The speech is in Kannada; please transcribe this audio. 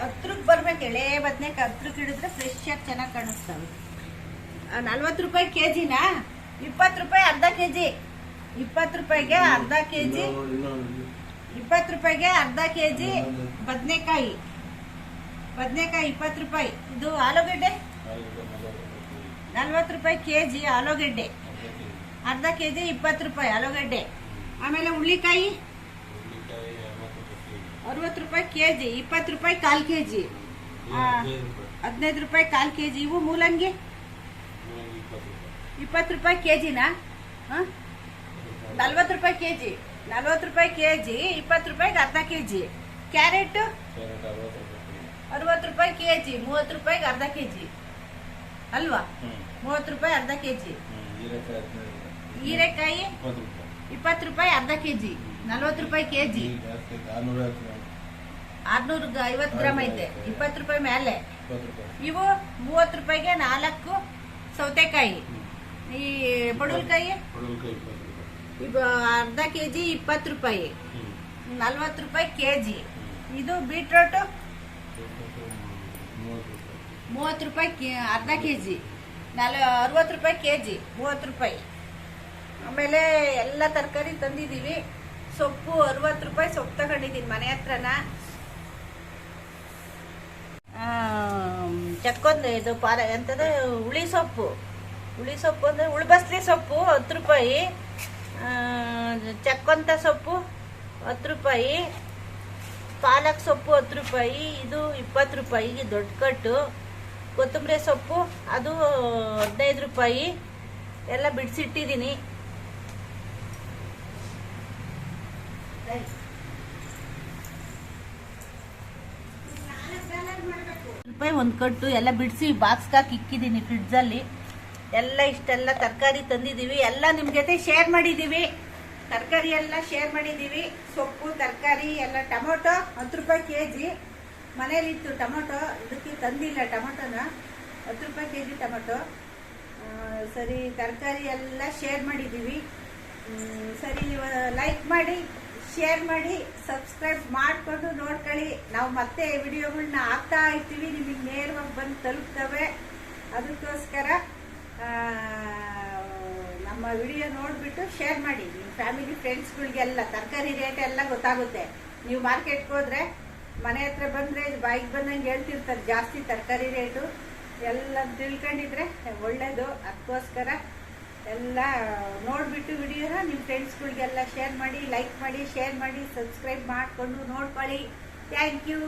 ಹತ್ರಕ್ಕೆ ಬರ್ಬೇಕು ಎಳೆ ಬದನೆಕಾಯಿ ಹತ್ರಕ್ಕೆ ಹಿಡಿದ್ರೆ ಫ್ರೆಶ್ ಆಗಿ ಚೆನ್ನಾಗಿ ಕಾಣಿಸ್ತವೆ ನಲ್ವತ್ತು ರೂಪಾಯಿ ಕೆ ಜಿನಾ ಇಪ್ಪತ್ತು ರೂಪಾಯಿ ಅರ್ಧ ಕೆ ಜಿ ಇಪ್ಪತ್ತು ರೂಪಾಯಿಗೆ ಅರ್ಧ ಕೆ ಜಿ ಇಪ್ಪತ್ತು ರೂಪಾಯಿಗೆ ಅರ್ಧ ಕೆ ಜಿ ಬದನೆಕಾಯಿ. ಬದನೆಕಾಯಿ ಇಪ್ಪತ್ತು ರೂಪಾಯಿ. ಇದು ಆಲೂಗಡ್ಡೆ? ನಲ್ವತ್ತು ರೂಪಾಯಿ ಕೆ ಜಿ ಆಲೂಗಡ್ಡೆ. ಅರ್ಧ ಕೆ ಜಿ ಇಪ್ಪತ್ತು ರೂಪಾಯಿ ಆಲೂಗಡ್ಡೆ. ಆಮೇಲೆ ಹುಳ್ಳಿಕಾಯಿ ಅರವತ್ತು ರೂಪಾಯಿ ಕೆ ಜಿ ಇಪ್ಪತ್ತು ರೂಪಾಯಿ ಕಾಲು ಕೆ ಜಿ ಹದಿನೈದು ರೂಪಾಯಿ ಕಾಲು ಕೆ ಜಿ ಇವು ಮೂಲಂಗಿ? ಇಪ್ಪತ್ತು ರೂಪಾಯಿ ಕೆ ಜಿನಾ ನಲ್ವತ್ತು ರೂಪಾಯಿ ಕೆ ಜಿ ನಲ್ವತ್ತು ರೂಪಾಯಿ ಕೆ ಜಿ ಇಪ್ಪತ್ತು ರೂಪಾಯಿಗೆ ಅರ್ಧ ಕೆ ಜಿ ಕ್ಯಾರೆಟ್? ಅರವತ್ತು ರೂಪಾಯಿ ಕೆ ಜಿ ಮೂವತ್ತು ರೂಪಾಯಿಗೆ ಅರ್ಧ ಕೆ ಜಿ ಅಲ್ವಾ? ಮೂವತ್ತು ರೂಪಾಯಿ ಅರ್ಧ ಕೆ ಜಿ ಹೀರೆಕಾಯಿ? ಇಪ್ಪತ್ತು ರೂಪಾಯಿ ಅರ್ಧ ಕೆ ಜಿ ನಲ್ವತ್ತು ರೂಪಾಯಿ ಕೆ ಜಿ ಆರ್ನೂರ ಐವತ್ತು ಗ್ರಾಮ್ ಐತೆ. ಇಪ್ಪತ್ತು ರೂಪಾಯಿ ಮೇಲೆ ಇವು ಮೂವತ್ತು ರೂಪಾಯಿಗೆ ನಾಲ್ಕು ಸೌತೆಕಾಯಿ. ಈ ಪಡುಲ್ಕಾಯಿ? ಇದು ಅರ್ಧ ಕೆ ಜಿ ಇಪ್ಪತ್ತು ರೂಪಾಯಿ. ನಲ್ವತ್ತು ರೂಪಾಯಿ ಕೆ ಜಿ ಇದು ಬೀಟ್ರೋಟು? ಮೂವತ್ತು ರೂಪಾಯಿ. ಅರ್ಧ ಕೆ ಜಿ ನಲ್ ಅರವತ್ತು ರೂಪಾಯಿ ಕೆ ಜಿ ಮೂವತ್ತು ರೂಪಾಯಿ. ಆಮೇಲೆ ಎಲ್ಲ ತರಕಾರಿ ತಂದಿದ್ದೀವಿ. ಸೊಪ್ಪು ಅರವತ್ತು ರೂಪಾಯಿ ಸೊಪ್ಪು ತಗೊಂಡಿದ್ದೀನಿ ಮನೆ ಹತ್ರನ. ಚಕ್ಕೊಂದು ಇದು ಪಾರ ಎಂಥದ್ದು ಹುಳಿ ಸೊಪ್ಪು. ಹುಳಿ ಸೊಪ್ಪು ಅಂದರೆ ಉಳ್ಬಸ್ಲಿ ಸೊಪ್ಪು, ಹತ್ತು ರೂಪಾಯಿ. ಚಕ್ಕೊಂತ ಸೊಪ್ಪು, ಹತ್ತು ರೂಪಾಯಿ. ಪಾಲಕ್ ಸೊಪ್ಪು, ಹತ್ತು ರೂಪಾಯಿ. ಇದು ಇಪ್ಪತ್ತು ರೂಪಾಯಿ ದೊಡ್ಡ ಕಟ್ಟು. ಕೊತ್ತಂಬರಿ ಸೊಪ್ಪು, ಅದು ಹದಿನೈದು ರೂಪಾಯಿ. ಎಲ್ಲ ಬಿಡಿಸಿಟ್ಟಿದ್ದೀನಿ. ರೂಪಾಯಿ ಒಂದು ಕಟ್ಟು ಎಲ್ಲ ಬಿಡಿಸಿ ಬಾಕ್ಸ್ಗೆ ಹಾಕಿ ಇಕ್ಕಿದ್ದೀನಿ ಫ್ರಿಡ್ಜಲ್ಲಿ ಎಲ್ಲ ಇಷ್ಟೆಲ್ಲ ತರಕಾರಿ ತಂದಿದ್ದೀವಿ ಎಲ್ಲ ನಿಮ್ಮ ಜೊತೆ ಶೇರ್ ಮಾಡಿದ್ದೀವಿ ತರಕಾರಿ ಎಲ್ಲ ಶೇರ್ ಮಾಡಿದ್ದೀವಿ ಸೊಪ್ಪು, ತರಕಾರಿ, ಎಲ್ಲ ಟೊಮೊಟೊ, ಹತ್ತು ರೂಪಾಯಿ ಕೆ ಜಿ ಮನೇಲಿತ್ತು ಟೊಮೊಟೊ. ಇದಕ್ಕೆ ತಂದಿಲ್ಲ ಟೊಮೊಟೊನ. ಹತ್ತು ರೂಪಾಯಿ ಕೆ ಜಿ ಟೊಮೊಟೊ ಸರಿ, ತರಕಾರಿ ಎಲ್ಲ ಶೇರ್ ಮಾಡಿದ್ದೀವಿ ಸರಿ ಲೈಕ್ ಮಾಡಿ. ಶೇರ್ ಮಾಡಿ ಸಬ್ಸ್ಕ್ರೈಬ್ ಮಾಡಿಕೊಂಡು ನೋಡ್ಕೊಳ್ಳಿ. ನಾವು ಮತ್ತೆ ವಿಡಿಯೋಗಳನ್ನ ಹಾಕ್ತಾ ಇರ್ತೀವಿ. ನಿಮಗೆ ನೇರವಾಗಿ ಬಂದು ತಲುಪ್ತವೆ. ಅದಕ್ಕೋಸ್ಕರ ನಮ್ಮ ವಿಡಿಯೋ ನೋಡಿಬಿಟ್ಟು ಶೇರ್ ಮಾಡಿ. ನಿಮ್ಮ ಫ್ಯಾಮಿಲಿ ಫ್ರೆಂಡ್ಸ್ಗಳಿಗೆಲ್ಲ ತರಕಾರಿ ರೇಟ್ ಎಲ್ಲ ಗೊತ್ತಾಗುತ್ತೆ. ನೀವು ಮಾರ್ಕೆಟ್ಗೆ ಹೋದರೆ, ಮನೆ ಹತ್ರ ಬಂದರೆ, ಬಾಯಿಗೆ ಬಂದಂಗೆ ಹೇಳ್ತಿರ್ತಾರೆ ಜಾಸ್ತಿ ತರಕಾರಿ ರೇಟು ಎಲ್ಲ ತಿಳ್ಕೊಂಡಿದ್ರೆ ಒಳ್ಳೇದು. ಅದಕ್ಕೋಸ್ಕರ ಎಲ್ಲ ನೋಡಿಬಿಟ್ಟು ವಿಡಿಯೋನ ನಿಮ್ಮ ಫ್ರೆಂಡ್ಸ್ಗಳಿಗೆಲ್ಲ ಶೇರ್ ಮಾಡಿ ಲೈಕ್ ಮಾಡಿ ಶೇರ್ ಮಾಡಿ ಸಬ್ಸ್ಕ್ರೈಬ್ ಮಾಡಿಕೊಂಡು ನೋಡ್ಕೊಳ್ಳಿ. Thank you